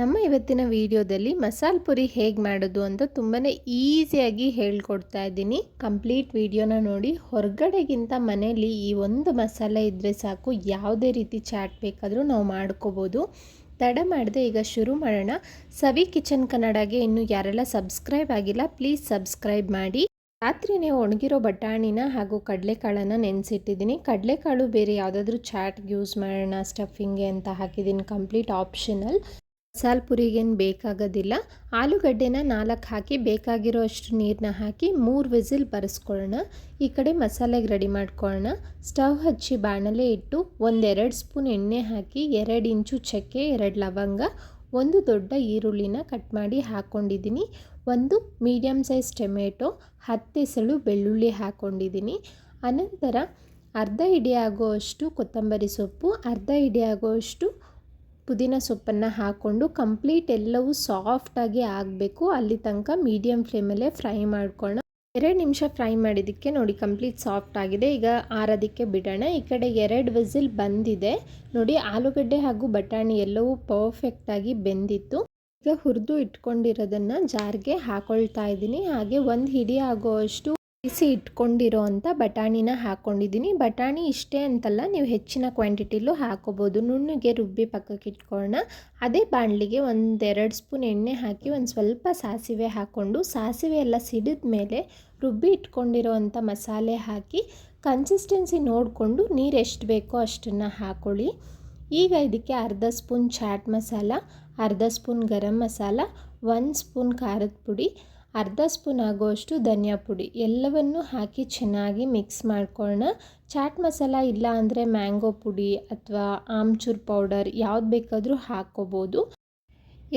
ನಮ್ಮ ಇವತ್ತಿನ ವಿಡಿಯೋದಲ್ಲಿ ಮಸಾಲ ಪುರಿ ಹೇಗೆ ಮಾಡೋದು ಅಂತ ತುಂಬಾ ಈಸಿಯಾಗಿ ಹೇಳ್ಕೊಡ್ತಾ ಇದ್ದೀನಿ. ಕಂಪ್ಲೀಟ್ ವಿಡಿಯೋನ ನೋಡಿ. ಹೊರಗಡೆಗಿಂತ ಮನೆಯಲ್ಲಿ ಈ ಒಂದು ಮಸಾಲೆ ಇದ್ದರೆ ಸಾಕು. ಯಾವುದೇ ರೀತಿ ಚಾಟ್ ಬೇಕಾದರೂ ನಾವು ಮಾಡ್ಕೋಬೋದು. ತಡ ಮಾಡದೆ ಈಗ ಶುರು ಮಾಡೋಣ. ಸವಿ ಕಿಚನ್ ಕನ್ನಡಗೆ ಇನ್ನು ಯಾರೆಲ್ಲ ಸಬ್ಸ್ಕ್ರೈಬ್ ಆಗಿಲ್ಲ, ಪ್ಲೀಸ್ ಸಬ್ಸ್ಕ್ರೈಬ್ ಮಾಡಿ. ರಾತ್ರಿನೇ ಒಣಗಿರೋ ಬಟಾಣಿನ ಹಾಗೂ ಕಡಲೆಕಾಳನ್ನು ನೆನೆಸಿಟ್ಟಿದ್ದೀನಿ. ಕಡಲೆಕಾಳು ಬೇರೆ ಯಾವುದಾದ್ರೂ ಚಾಟ್ಗೆ ಯೂಸ್ ಮಾಡೋಣ ಸ್ಟಫಿಂಗ್ಗೆ ಅಂತ ಹಾಕಿದ್ದೀನಿ. ಕಂಪ್ಲೀಟ್ ಆಪ್ಷನಲ್ ಮಸಾಲೆ ಪುರಿಗೇನು ಬೇಕಾಗೋದಿಲ್ಲ. ಆಲೂಗಡ್ಡೆನ ನಾಲ್ಕು ಹಾಕಿ ಬೇಕಾಗಿರೋ ಅಷ್ಟು ನೀರನ್ನ ಹಾಕಿ ಮೂರು ವಿಸಿಲ್ ಬರೆಸ್ಕೊಳ್ಳೋಣ ಈ ಕಡೆ ಮಸಾಲೆಗೆ ರೆಡಿ ಮಾಡ್ಕೊಳ್ಳೋಣ ಸ್ಟವ್ ಹಚ್ಚಿ ಬಾಣಲೆ ಇಟ್ಟು ಒಂದೆರಡು ಸ್ಪೂನ್ ಎಣ್ಣೆ ಹಾಕಿ, ಎರಡು ಇಂಚು ಚಕ್ಕೆ, ಎರಡು ಲವಂಗ, ಒಂದು ದೊಡ್ಡ ಈರುಳ್ಳಿನ ಕಟ್ ಮಾಡಿ ಹಾಕ್ಕೊಂಡಿದ್ದೀನಿ ಒಂದು ಮೀಡಿಯಮ್ ಸೈಜ್ ಟೊಮೆಟೊ ಹತ್ತೆಸಳು ಬೆಳ್ಳುಳ್ಳಿ ಹಾಕ್ಕೊಂಡಿದ್ದೀನಿ ಅನಂತರ ಅರ್ಧ ಇಡಿ ಆಗುವಷ್ಟು ಕೊತ್ತಂಬರಿ ಸೊಪ್ಪು, ಅರ್ಧ ಇಡಿ ಆಗುವಷ್ಟು ಪುದೀನ ಸೊಪ್ಪನ್ನು ಹಾಕ್ಕೊಂಡು ಕಂಪ್ಲೀಟ್ ಎಲ್ಲವೂ ಸಾಫ್ಟಾಗಿ ಆಗಬೇಕು. ಅಲ್ಲಿ ತನಕ ಮೀಡಿಯಮ್ ಫ್ಲೇಮಲ್ಲೇ ಫ್ರೈ ಮಾಡ್ಕೊಳ್ಳೋಣ. ಎರಡು ನಿಮಿಷ ಫ್ರೈ ಮಾಡಿದ್ದಕ್ಕೆ ನೋಡಿ ಕಂಪ್ಲೀಟ್ ಸಾಫ್ಟ್ ಆಗಿದೆ. ಈಗ ಆರೋದಕ್ಕೆ ಬಿಡೋಣ. ಈ ಕಡೆ ಎರಡು ವಿಸಿಲ್ ಬಂದಿದೆ. ನೋಡಿ ಆಲೂಗಡ್ಡೆ ಹಾಗೂ ಬಟಾಣಿ ಎಲ್ಲವೂ ಪರ್ಫೆಕ್ಟಾಗಿ ಬೆಂದಿತ್ತು. ಈಗ ಹುರಿದು ಇಟ್ಕೊಂಡಿರೋದನ್ನು ಜಾರ್ಗೆ ಹಾಕೊಳ್ತಾ ಇದ್ದೀನಿ. ಹಾಗೆ ಒಂದು ಹಿಡಿ ಆಗೋವಷ್ಟು ಬಿಸಿ ಇಟ್ಕೊಂಡಿರೋ ಅಂಥ ಬಟಾಣಿನ ಹಾಕ್ಕೊಂಡಿದ್ದೀನಿ ಬಟಾಣಿ ಇಷ್ಟೇ ಅಂತಲ್ಲ, ನೀವು ಹೆಚ್ಚಿನ ಕ್ವಾಂಟಿಟಿಲೂ ಹಾಕೋಬೋದು. ನುಣ್ಣಗೆ ರುಬ್ಬಿ ಪಕ್ಕಕ್ಕೆ ಇಟ್ಕೊಳ್ಳೋಣ. ಅದೇ ಬಾಣಲಿಗೆ ಒಂದೆರಡು ಸ್ಪೂನ್ ಎಣ್ಣೆ ಹಾಕಿ ಒಂದು ಸ್ವಲ್ಪ ಸಾಸಿವೆ ಹಾಕ್ಕೊಂಡು, ಸಾಸಿವೆ ಎಲ್ಲ ಸಿಡಿದ ಮೇಲೆ ರುಬ್ಬಿ ಇಟ್ಕೊಂಡಿರೋ ಅಂಥ ಮಸಾಲೆ ಹಾಕಿ ಕನ್ಸಿಸ್ಟೆನ್ಸಿ ನೋಡಿಕೊಂಡು ನೀರು ಎಷ್ಟು ಬೇಕೋ ಅಷ್ಟನ್ನು ಹಾಕ್ಕೊಳ್ಳಿ ಈಗ ಇದಕ್ಕೆ ಅರ್ಧ ಸ್ಪೂನ್ ಚಾಟ್ ಮಸಾಲ, ಅರ್ಧ ಸ್ಪೂನ್ ಗರಂ ಮಸಾಲ, ಒಂದು ಸ್ಪೂನ್ ಖಾರದ ಪುಡಿ ಅರ್ಧ ಸ್ಪೂನ್ ಆಗುವಷ್ಟು ಧನಿಯಾ ಪುಡಿ. ಎಲ್ಲವನ್ನು ಹಾಕಿ ಚೆನ್ನಾಗಿ ಮಿಕ್ಸ್ ಮಾಡ್ಕೊಳ್ಳೋಣ ಚಾಟ್ ಮಸಾಲ ಇಲ್ಲ ಅಂದರೆ ಮ್ಯಾಂಗೋ ಪುಡಿ ಅಥವಾ ಆಮ್ಚೂರ್ ಪೌಡರ್ ಯಾವ್ದು ಬೇಕಾದರೂ ಹಾಕ್ಕೋಬೋದು.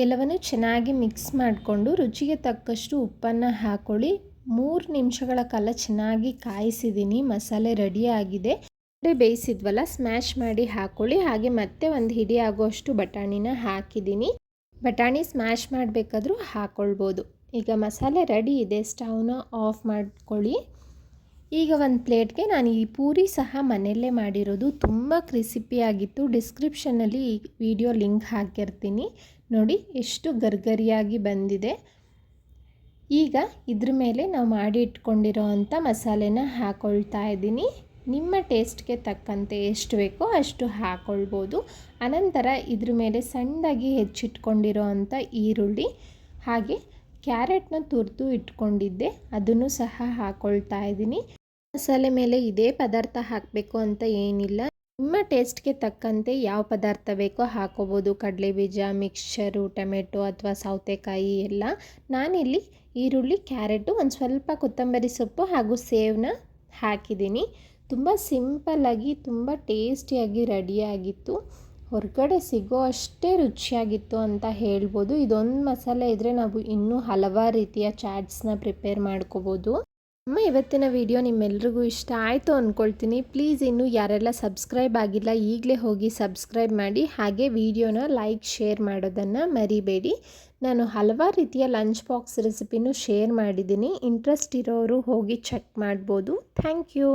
ಎಲ್ಲವನ್ನು ಚೆನ್ನಾಗಿ ಮಿಕ್ಸ್ ಮಾಡಿಕೊಂಡು ರುಚಿಗೆ ತಕ್ಕಷ್ಟು ಉಪ್ಪನ್ನು ಹಾಕ್ಕೊಳ್ಳಿ ಮೂರು ನಿಮಿಷಗಳ ಕಾಲ ಚೆನ್ನಾಗಿ ಕಾಯಿಸಿದ್ದೀನಿ ಮಸಾಲೆ ರೆಡಿಯಾಗಿದೆ ಬೇಯಿಸಿದ್ವಲ್ಲ ಸ್ಮ್ಯಾಶ್ ಮಾಡಿ ಹಾಕ್ಕೊಳ್ಳಿ ಹಾಗೆ ಮತ್ತೆ ಒಂದು ಹಿಡಿ ಆಗುವಷ್ಟು ಬಟಾಣಿನ ಹಾಕಿದ್ದೀನಿ ಬಟಾಣಿ ಸ್ಮ್ಯಾಶ್ ಮಾಡಬೇಕಾದ್ರೂ ಹಾಕ್ಕೊಳ್ಬೋದು ಈಗ ಮಸಾಲೆ ರೆಡಿ ಇದೆ, ಸ್ಟವ್ನ ಆಫ್ ಮಾಡ್ಕೊಳ್ಳಿ. ಈಗ ಒಂದು ಪ್ಲೇಟ್ಗೆ ನಾನು ಈ ಪೂರಿ ಸಹ ಮನೆಯಲ್ಲೇ ಮಾಡಿರೋದು. ತುಂಬ ಕ್ರಿಸಿಪಿಯಾಗಿತ್ತು ಡಿಸ್ಕ್ರಿಪ್ಷನಲ್ಲಿ ಈ ವಿಡಿಯೋ ಲಿಂಕ್ ಹಾಕಿರ್ತೀನಿ. ನೋಡಿ, ಎಷ್ಟು ಗರ್ಗರಿಯಾಗಿ ಬಂದಿದೆ. ಈಗ ಇದ್ರ ಮೇಲೆ ನಾವು ಮಾಡಿ ಇಟ್ಕೊಂಡಿರೋ ಅಂಥ ಮಸಾಲೆನ ಹಾಕ್ಕೊಳ್ತಾ ಇದ್ದೀನಿ. ನಿಮ್ಮ ಟೇಸ್ಟ್ಗೆ ತಕ್ಕಂತೆ ಎಷ್ಟು ಬೇಕೋ ಅಷ್ಟು ಹಾಕ್ಕೊಳ್ಬೋದು ಅನಂತರ ಇದ್ರ ಮೇಲೆ ಸಣ್ಣದಾಗಿ ಹೆಚ್ಚಿಟ್ಕೊಂಡಿರೋ ಅಂಥ ಈರುಳ್ಳಿ, ಹಾಗೆ ಕ್ಯಾರೆಟ್ನ ತುರಿದು ಇಟ್ಕೊಂಡಿದ್ದೆ, ಅದನ್ನು ಸಹ ಹಾಕ್ಕೊಳ್ತಾ ಇದ್ದೀನಿ. ಮಸಾಲೆ ಮೇಲೆ ಇದೇ ಪದಾರ್ಥ ಹಾಕಬೇಕು ಅಂತ ಏನಿಲ್ಲ. ನಿಮ್ಮ ಟೇಸ್ಟ್ಗೆ ತಕ್ಕಂತೆ ಯಾವ ಪದಾರ್ಥ ಬೇಕೋ ಹಾಕೋಬೋದು. ಕಡಲೆಬೀಜ, ಮಿಕ್ಸ್ಚರು, ಟೊಮೆಟೊ ಅಥವಾ ಸೌತೆಕಾಯಿ ಎಲ್ಲ. ನಾನಿಲ್ಲಿ ಈರುಳ್ಳಿ, ಕ್ಯಾರೆಟು, ಒಂದು ಸ್ವಲ್ಪ ಕೊತ್ತಂಬರಿ ಸೊಪ್ಪು ಹಾಗೂ ಸೇವನ್ನ ಹಾಕಿದ್ದೀನಿ. ತುಂಬ ಸಿಂಪಲ್ಲಾಗಿ, ತುಂಬ ಟೇಸ್ಟಿಯಾಗಿ, ರೆಡಿಯಾಗಿತ್ತು. ಹೊರಗಡೆ ಸಿಗೋ ಅಷ್ಟೇ ರುಚಿಯಾಗಿತ್ತು ಅಂತ ಹೇಳ್ಬೋದು. ಇದೊಂದು ಮಸಾಲೆ ಇದ್ದರೆ ನಾವು ಇನ್ನೂ ಹಲವಾರು ರೀತಿಯ ಚಾಟ್ಸ್ನ ಪ್ರಿಪೇರ್ ಮಾಡ್ಕೋಬೋದು. ನಮ್ಮ ಇವತ್ತಿನ ವಿಡಿಯೋ ನಿಮ್ಮೆಲ್ರಿಗೂ ಇಷ್ಟ ಆಯಿತು ಅಂದ್ಕೊಳ್ತೀನಿ ಪ್ಲೀಸ್ ಇನ್ನೂ ಯಾರೆಲ್ಲ ಸಬ್ಸ್ಕ್ರೈಬ್ ಆಗಿಲ್ಲ, ಈಗಲೇ ಹೋಗಿ ಸಬ್ಸ್ಕ್ರೈಬ್ ಮಾಡಿ. ಹಾಗೆ ವಿಡಿಯೋನ ಲೈಕ್, ಶೇರ್ ಮಾಡೋದನ್ನು ಮರಿಬೇಡಿ. ನಾನು ಹಲವಾರು ರೀತಿಯ ಲಂಚ್ ಬಾಕ್ಸ್ ರೆಸಿಪಿನೂ ಶೇರ್ ಮಾಡಿದ್ದೀನಿ. ಇಂಟ್ರೆಸ್ಟ್ ಇರೋರು ಹೋಗಿ ಚೆಕ್ ಮಾಡ್ಬೋದು. Thank you.